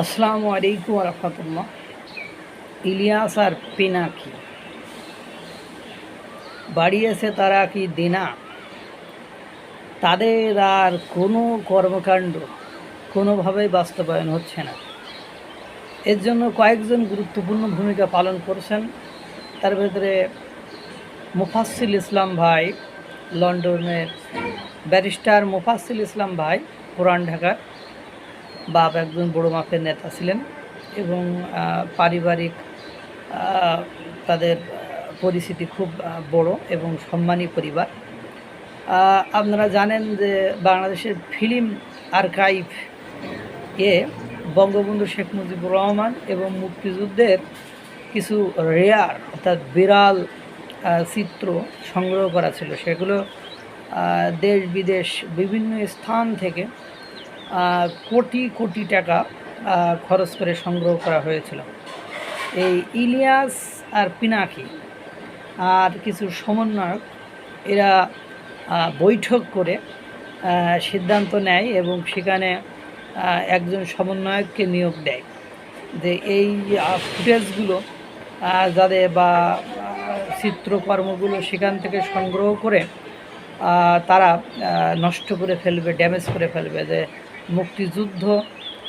আসসালামু আলাইকুম রহমতুল্লাহ। ইলিয়াস আর পিনাকি। বাড়িয়েছে তারা কি দিনা? তাদের আর কোনো কর্মকাণ্ড কোনোভাবেই বাস্তবায়ন হচ্ছে না। এর জন্য কয়েকজন গুরুত্বপূর্ণ ভূমিকা পালন করছেন। তার ভেতরে মুফাসিল ইসলাম ভাই, লন্ডনের ব্যারিস্টার মুফাসিল ইসলাম ভাই, পুরান ঢাকার। বাপ একজন বড় মাপের নেতা ছিলেন এবং পারিবারিক তাদের পরিস্থিতি খুব বড় এবং সম্মানী পরিবার। আপনারা জানেন যে বাংলাদেশের ফিল্ম আর্কাইভ এ বঙ্গবন্ধু শেখ মুজিবুর রহমান এবং মুক্তিযুদ্ধের কিছু রেয়ার অর্থাৎ বিরাল চিত্র সংগ্রহ করা ছিল। সেগুলো দেশ বিদেশ বিভিন্ন স্থান থেকে কোটি কোটি টাকা খরচ করে সংগ্রহ করা হয়েছিল। এই ইলিয়াস আর পিনাকি আর কিছু সমন্বয়ক, এরা বৈঠক করে সিদ্ধান্ত নেয় এবং সেখানে একজন সমন্বয়ককে নিয়োগ দেয়। যে এই ফুটেজগুলো যাদের বা চিত্রকর্মগুলো সেখান থেকে সংগ্রহ করে তারা নষ্ট করে ফেলবে, ড্যামেজ করে ফেলবে, যে মুক্তিযুদ্ধ,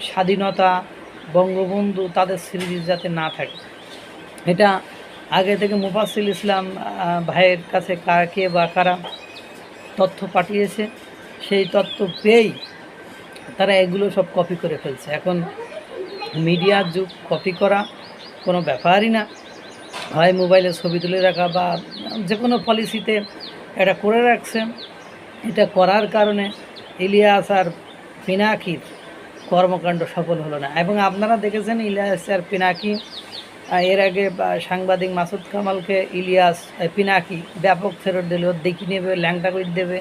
স্বাধীনতা, বঙ্গবন্ধু তাদের স্মৃতি যাতে না থাকে। এটা আগে থেকে মুফাসিল ইসলাম ভাইয়ের কাছে কাকে বা কারা তথ্য পাঠিয়েছে, সেই তথ্য পেয়েই তারা এগুলো সব কপি করে ফেলছে। এখন মিডিয়ার যুগ কপি করা কোনো ব্যাপারই না। হয় মোবাইলে ছবি তুলে রাখা বা যে কোনো পলিসিতে এটা করে রাখছে। এটা করার কারণে ইলিয়াস আর পিনাকির কর্মকাণ্ড সফল হলো না। এবং আপনারা দেখেছেন ইলিয়াস আর পিনাকি এর আগে সাংবাদিক মাসুদ কামালকে ইলিয়াস পিনাকি ব্যাপক ফেরত দিল দেখি নেবে ল্যাংটা করে দেবে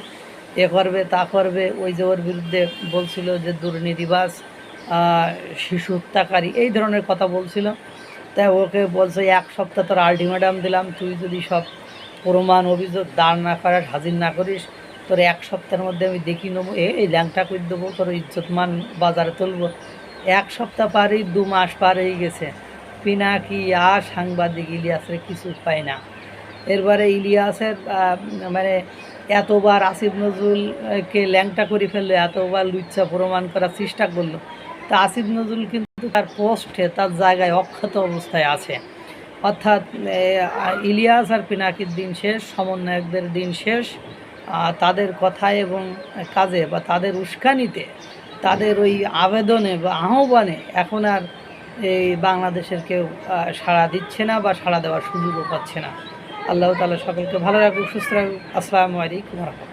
এ করবে তা করবে ওই যে ওর বিরুদ্ধে বলছিল যে দুর্নীতিবাজ আহ, শিশু হত্যাকারী এই ধরনের কথা বলছিল। তাই ওকে বলছে এক সপ্তাহ তোর আলটিমেটাম দিলাম তুই যদি সব প্রমাণ অভিযোগ দাঁড় না করার হাজির না করিস তোর এক সপ্তাহের মধ্যে আমি দেখি নেব। এই ল্যাংটা করে দেবো, তোর ইজ্জতমান বাজারে তুলবো। এক সপ্তাহ পারেই, দু মাস পার হয়ে গেছে পিনাকি আর সাংবাদিক ইলিয়াসের কিছু পায় না। এরপরে ইলিয়াসের মানে এতবার আসিফ নজরুলকে ল্যাংটা করে ফেলল, এতবার লুচ্ছা প্রমাণ করার চেষ্টা করল। তা আসিফ নজরুল কিন্তু তার পোস্টে, তার জায়গায় অক্ষত অবস্থায় আছে। অর্থাৎ ইলিয়াস আর পিনাকির দিন শেষ, সমন্বয়কদের দিন শেষ। তাদের কথায় এবং কাজে বা তাদের উস্কানিতে, তাদের ওই আবেদনে বা আহ্বানে এখন আর এই বাংলাদেশের কেউ সাড়া দিচ্ছে না বা সাড়া দেওয়ার সুযোগও পাচ্ছে না। আল্লাহ তালা সকলকে ভালো রাখুক, সুস্থ রাখুক। আসসালামু আলাইকুম রহমতুল্লাহ।